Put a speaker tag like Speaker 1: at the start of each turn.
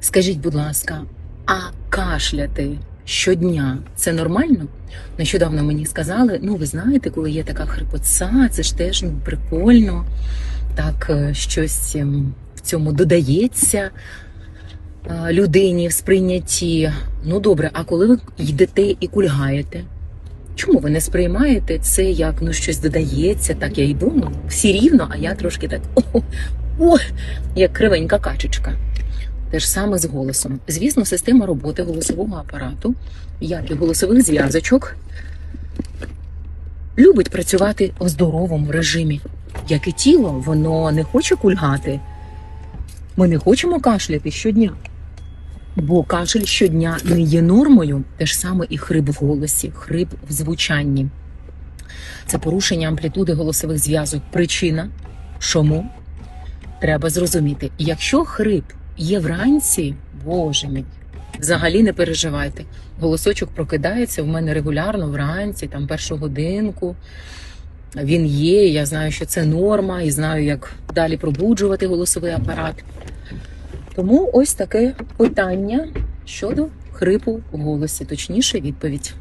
Speaker 1: Скажіть, будь ласка, а кашляти щодня це нормально? Нещодавно мені сказали, ну ви знаєте, коли є така хрипотца, це ж теж ну, прикольно, так е, щось ем, в цьому додається е, людині в сприйнятті. Ну добре, а коли ви йдете і кульгаєте? Чому ви не сприймаєте це як ну щось додається? Так я йду, ну всі рівно, а я трошки так о, о, як кривенька качечка. Те ж саме з голосом. Звісно, система роботи голосового апарату, як і голосових зв'язочок, любить працювати в здоровому режимі. Як і тіло, воно не хоче кульгати. Ми не хочемо кашляти щодня. Бо кашель щодня не є нормою, те ж саме і хрип в голосі, хрип в звучанні. Це порушення амплітуди голосових зв'язок. Причина чому? Треба зрозуміти. Якщо хрип є вранці, боже мій, взагалі не переживайте. Голосочок прокидається в мене регулярно вранці, там першу годинку. Він є, я знаю, що це норма, і знаю, як далі пробуджувати голосовий апарат. Тому ось таке питання щодо хрипу в голосі, точніше відповідь.